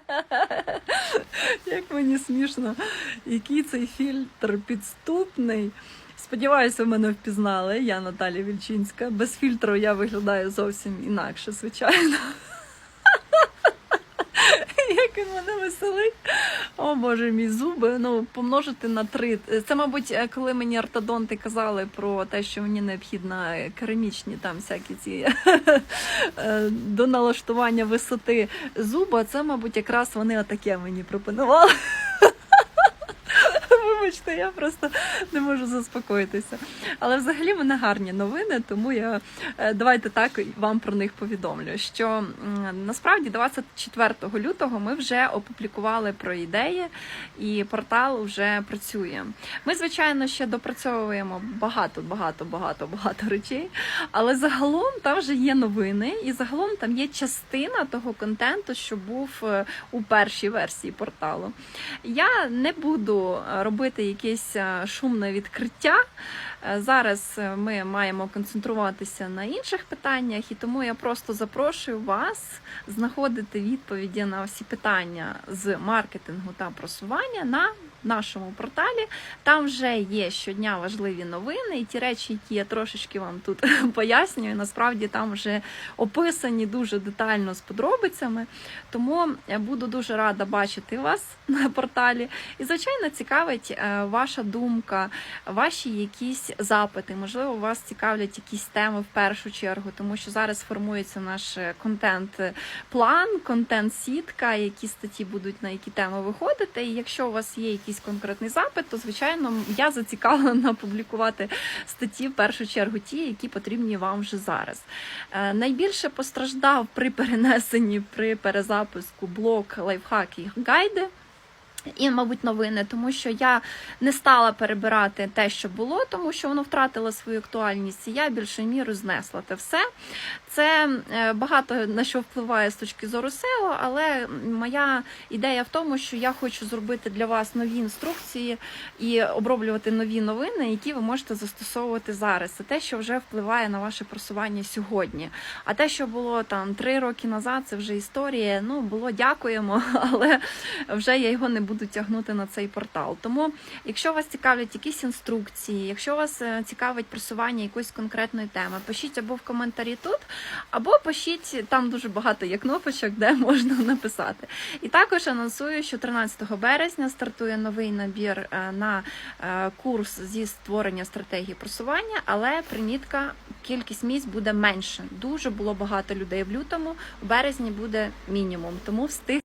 Як мені смішно, який цей фільтр підступний. Сподіваюся, ви мене впізнали. Я Наталія Вільчинська. Без фільтру я виглядаю зовсім інакше, звичайно. Як він мене веселить. О Боже, мій зуби. Ну, помножити на три. Це, мабуть, е, коли мені ортодонти казали про те, що мені необхідно е, керамічні там всякі ці е, до налаштування висоти зуба. Це, мабуть, якраз вони отаке мені пропонували. Вибачте, я просто не можу заспокоїтися. Але взагалі в мене гарні новини, тому я е, давайте так вам про них повідомлю. Що насправді 24 лютого ми вже опублікували про ідеї, і портал вже працює. Ми, звичайно, ще допрацьовуємо багато, багато, багато, багато речей, але загалом там вже є новини, і загалом там є частина того контенту, що був е, у першій версії порталу. Я не буду е, робити якесь е, шумне відкриття. Е, Зараз е, ми маємо концентруватися на інших питаннях, і тому я просто запрошую вас знаходити відповіді на всі питання з маркетингу та просування на нашому порталі. Там вже є щодня важливі новини, і ті речі, які я трошечки вам тут пояснюю, насправді там вже описані дуже детально з подробицями. Тому буду дуже рада бачити вас на порталі. І, звичайно, цікавить е, ваша думка, ваші якісь запити. Можливо, вас цікавлять якісь теми в першу чергу, тому що зараз формується наш е, контент-план, контент-сітка, які статті будуть на які теми виходити. І якщо у вас є якийсь конкретний запит, то звичайно я зацікавлена публікувати статті в першу чергу ті, які потрібні вам вже зараз. Е, Найбільше постраждав при перенесенні при перезапуску блок лайфхаки і гайди. І, мабуть, новини, тому що я не стала перебирати те, що було, тому що воно втратило свою актуальність. І я більше міру знесла те все. Це е, багато на що впливає з точки зору SEO, але моя ідея в тому, що я хочу зробити для вас нові інструкції і оброблювати нові новини, які ви можете застосовувати зараз. Це те, що вже впливає на ваше просування сьогодні. А те, що було там три роки назад, це вже історія. Ну було дякуємо, але вже я його не буду тягнути на цей портал. Тому, якщо вас цікавлять якісь інструкції, якщо вас е, цікавить просування якоїсь конкретної теми, пишіть або в коментарі тут, або пишіть там дуже багато є кнопочок, де можна написати. І також анонсую, що 13 березня стартує новий набір е, на е, курс зі створення стратегії просування, але примітка. Кількість місць буде менше. Дуже було багато людей в лютому. У березні буде мінімум, тому встиг.